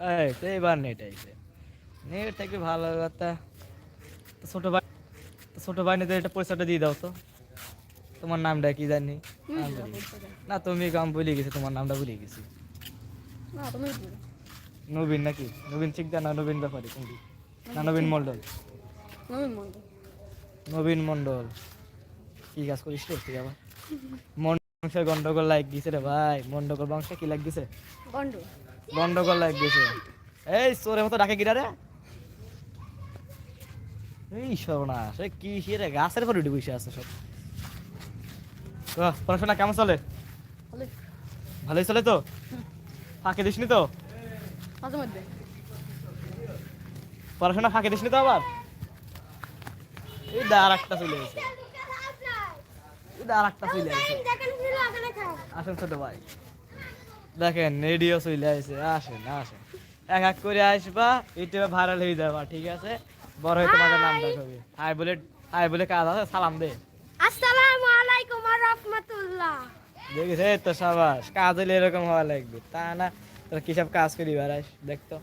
এবার নেট আইছে। নেট থাকবে ভালো কথা ছোট ভাই ছোট ভাই নিতে এটা পয়সাটা দিয়ে দাও তো। তোমার নামটা কি জানি? না তুমি কাম ভুলে গেছি তোমার নামটা ভুলে গেছি। তুমি। নবীন নাকি? নবীন শিকদার না নবীন ব্যাপারী কোনটি? না নবীন মণ্ডল। নবীন মন্ডল কি কাজ করিস রে তুই আবার? বংশের গন্ডগোল লাইক দিছে রে ভাই। মন্ডগোল বংশে কি লাগ দিছে? গন্ড গন্ডগোল লাগ দিছে এই চোরের মতো ডাকে কিরা রে এই সর্বনাশ এই কি সে রে গাছের পরে উঠে বসে আছে সব তো, পড়াশোনা কেমন চলে ভালোই চলে তো ফাঁকে দিসনি তো পড়াশোনা ফাঁকে দিসনি তো আবার এই দা আর একটা চলে গেছে এই দা আর একটা চলে গেছে আসেন ছোট ভাই দেখেন রেডিও চলে আসে আসেন আসেন। এক এক করে আসবা ইউটিউবে ভাইরাল হয়ে যাবা ঠিক আছে? বড় হয়ে তোমাদের নাম দেখাবে হাই বলে হাই বলে কাজ আছে সালাম দে। আসসালামু আলাইকুম ওয়া রাহমাতুল্লাহ। দেখিস এই তো সাবাস কাজ হলে এরকম হওয়া লাগবে। তা না তোর কি সব কাজ করি বেড়াস দেখতো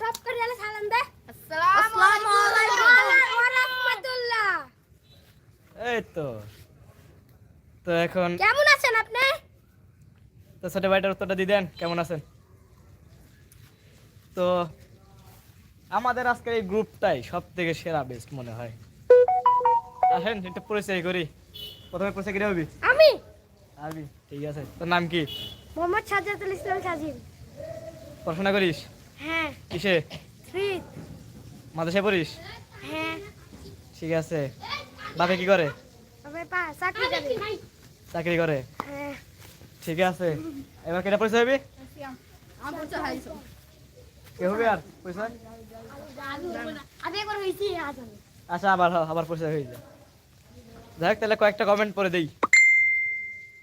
সব করে গেলে সালাম দে। আসসালামু আলাইকুম ওয়া রাহমাতুল্লাহ। এই তো। তো এখন কেমন তো ছোট ভাইটার উত্তরটা দিয়ে দেন কেমন আছেন? তো আমাদের আজকের এই গ্রুপটাই সব থেকে সেরা বেস্ট মনে হয়। আসেন একটু পরিচয় করি। প্রথমে পরিচয় কিনে হবি? আমি? আবি ঠিক আছে। তোর নাম কি? মোহাম্মদ সাজ্জাদুল ইসলাম সাজিম পড়াশোনা করিস? হ্যাঁ। কিসে? থ্রি মাদ্রাসায় পড়িস? হ্যাঁ। ঠিক আছে। বাপে কি করে? চাকরি করি। চাকরি করে? হ্যাঁ। ঠিক আছে। এবার কেটা পয়সা হবি কে হবে আর আমি আচ্ছা আবার আবার পরিচয় হয়ে যায়। যাই তাহলে কয়েকটা কমেন্ট করে দেই।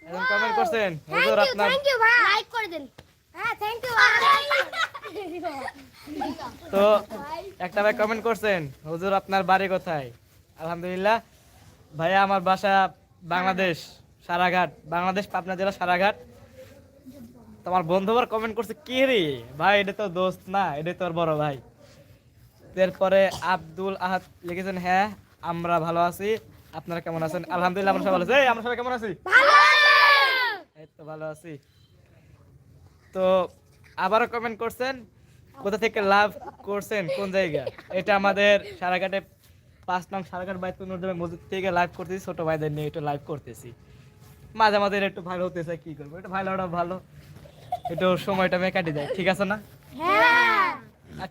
এখন কমেন্ট করছেন হুজুর আপনার থ্যাংক ইউ ভাই। লাইক করে দেন। হ্যাঁ থ্যাংক ইউ তো একটা ভাই কমেন্ট করছেন হুজুর আপনার বাড়ি কোথায়? আলহামদুলিল্লাহ। ভাইয়া আমার বাসা বাংলাদেশ। সারাঘাট বাংলাদেশ পাবনা জেলা সারাঘাট। তোমার বন্ধু আবার কমেন্ট করছে কি রে? ভাই এটা তো দোস্ত না এটা তোর বড় ভাই। এরপরে আব্দুল আহাদ লিখেছেন হ্যাঁ আমরা ভালো আছি। আপনারা কেমন আছেন? আলহামদুলিল্লাহ আমরা সবাই ভালো আছি। এই, আমরা সবাই কেমন আছি? ভালো এই তো ভালো আছি। তো আবারও কমেন্ট করছেন কোথা থেকে লাভ করছেন? কোন জায়গা? এটা আমাদের সারাঘাটে পাঁচ নং সারাঘাট বাইতুল নুরজামে মসজিদ থেকে লাইভ করতেছি ছোট ভাইদের নিয়ে একটু লাইভ করতেছি। মাঝে মাঝে একটু ভালো হতে চাই কি করব? একটু ভালো হওয়াটা ভালো। একটু সময়টা মেয়ে কাটি যায় ঠিক আছে না? হ্যাঁ।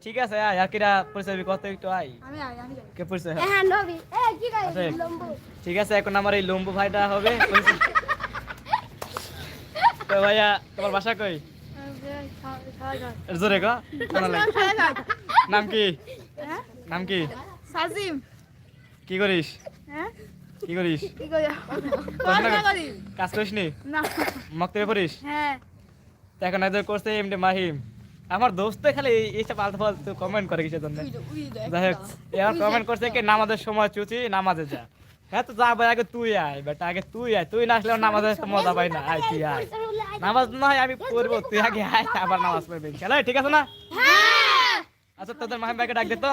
ঠিক আছে আয় আর কিরা পরিচয় কত একটু আই আমি আমি কে পরিচয় হ্যাঁ? নবী। এ কি গায় লম্বু? ঠিক আছে এখন আমার এই লম্বু ভাইটা হবে। তো ভাইয়া তোমার বাসা কই? জোরে গো নাম কি? নাম কি? সাজিম। কি করিস? হ্যাঁ? কি করিস? কি করি? পড়াশোনা করি। কাজ করিস নি? না। মক্তবে পড়িস? হ্যাঁ। এখন করছে মাহিম। আমার দোস্ত খালি এইসব আলতু ফালতু কমেন্ট করে কিসের জন্য? যাই হোক এবার কমেন্ট করছে কি নামাজের সময় চুচি নামাজে যা। হ্যাঁ তো যা ভাই আগে তুই আয় বেটা আগে তুই আয়। তুই না আসলে নামাজের মজা পাই না। আয় তুই আয়। নামাজ নয় আমি পড়ব তুই আগে আয় আবার নামাজ পড়বি। খেলা ঠিক আছে না? আচ্ছা তোদের মাহিম ভাইকে ডাক দে তো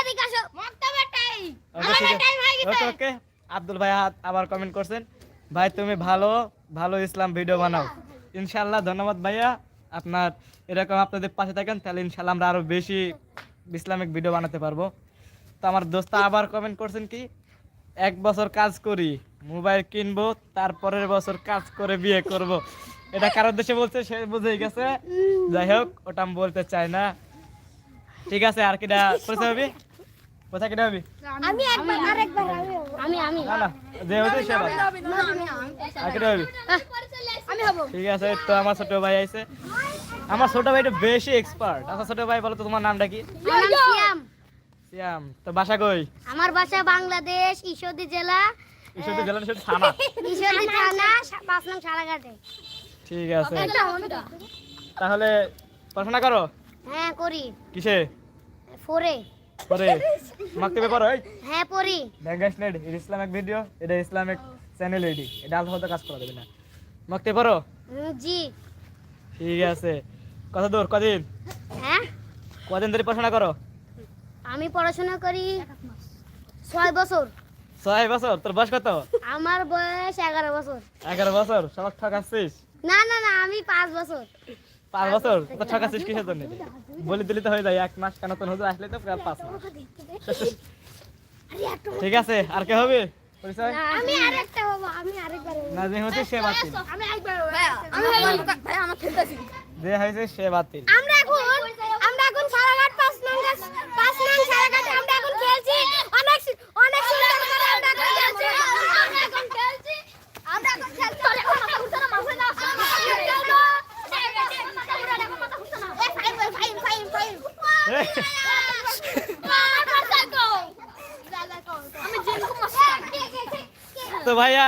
এদিকে আসো মক্তবেটাই ওকে ওকে। আব্দুল ভাই আবার কমেন্ট করছেন। ভাই, তুমি ভালো ভালো ইসলাম ভিডিও বানাও। ইনশাল্লাহ ধন্যবাদ ভাইয়া। আপনার এরকম আপনাদের পাশে থাকেন, তাহলে ইনশাল্লাহ আমরা আরও বেশি ইসলামিক ভিডিও বানাতে পারব। তো আমার দোস্ত আবার কমেন্ট করছেন কি, এক বছর কাজ করি, মোবাইল কিনবো, তারপরের বছর কাজ করে বিয়ে করব। এটা কারোর দেশে বলছে, সে বুঝেই গেছে। যাই হোক, ওটা আমি বলতে চাই না। ঠিক আছে, আর কিটা হবি? কোথায় কিটা হবি আমি একবার আরেকবার আমি আমি না না যে হচ্ছে সে ভালো। আর কিটা হবি আমি হব। ঠিক আছে তো আমার ছোট ভাই আইছে। আমার ছোট ভাই একটু বেশি এক্সপার্ট আচ্ছা ছোট ভাই বলো তো তোমার নামটা কি? আমার নাম সিয়াম। সিয়াম তো বাসা কই? আমার বাসা বাংলাদেশ ঈশ্বরদী জেলা। ঈশ্বরদী জেলা ঈশ্বরদী থানা? ঈশ্বরদী থানা পাঁচ নং সারাঘাটে ঠিক আছে। তাহলে পড়াশোনা করো? হ্যাঁ করি। কিসে? ফোরে। পরে মাকতে ব্যাপার ওই হ্যাঁ পড়ি ব্যাঙ্গাস নেট এটা ইসলামিক ভিডিও এটা ইসলামিক চ্যানেল এডি এটা আলাদা কাজ করা দেবে না। মাকতে পারো? জি ঠিক আছে। কত দূর কদিন? হ্যাঁ? কদিন ধরে পড়াশোনা করো? আমি পড়াশোনা করি ছয় বছর। ছয় বছর? তোর বয়স কত? আমার বয়স এগারো বছর। এগারো বছর? সবাই ঠকাচ্ছিস না না না আমি পাঁচ বছর। পাঁচ বছর? তো ঠকাচ্ছিস কিসের জন্য বলে দিলে তো হয়ে যায় এক মাস কেন হুজুর আসলে তো প্রায় পাঁচ মাস। ঠিক আছে আর কে হবে? পরিচয়? আমি আরেকটা হব আমি আরেকবার হব। নাজিম হচ্ছে সে বাতিল। আমি একবার আমি ভাই আমার খেলতেছি যে হয়েছে সে বাতিল। আমরা এখন আমরা এখন সারাঘাট পাঁচ নং গাছ পাঁচ নং সারাঘাটে আমরা এখন খেলছি অনেক অনেক সুন্দর করে আমরা এখন খেলছি আমরা এখন খেলছি আমরা এখন খেলছি চলে এখন মাথা ঘুরছে না মাথা না আমি জিনকু মাস্টার তো ভাইয়া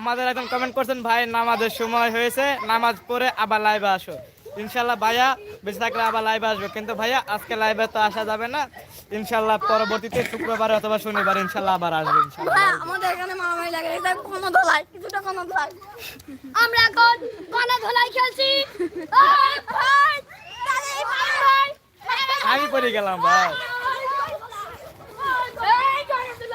আমাদের একদম কমেন্ট করছেন ভাই নামাজের সময় হয়েছে নামাজ পড়ে আবার লাইভে আসো। ইনশাল্লাহ ভাইয়া বেঁচে থাকলে আবার লাইভে আসব। কিন্তু ভাইয়া আজকে লাইভে তো আসা যাবে না। ইনশাল্লাহ পরবর্তীতে শুক্রবার অথবা শনিবার ইনশাল্লাহ আবার আসবে আমাদের এখানে মারামারি লাগে এটা কোনো ধলাই কিছুটা কোনো ধলাই। আমরা এখন কনা ধলাই খেলছি। ওই, ওই, তাহলে এই ভাই, ভাই। আমি পড়ে গেলাম ভাই এই করে দিল।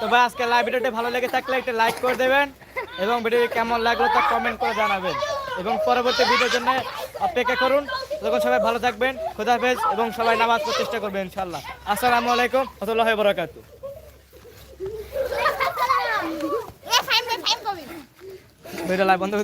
তো ভাই আজকে লাইভ ভিডিওটি ভালো লেগে থাকলে একটা লাইক করে দেবেন এবং ভিডিওটি কেমন লাগল তা কমেন্ট করে জানাবেন। এবং পরবর্তী ভিডিওর জন্য অপেক্ষা করুন। তখন সবাই ভালো থাকবেন খোদা হাফেজ এবং সবাই নামাজ পড়ার চেষ্টা করবেন ইনশাল্লাহ আসসালামু আলাইকুম রহমতুল্লাহ বরাকাতু ভিডিও লাইভ বন্ধ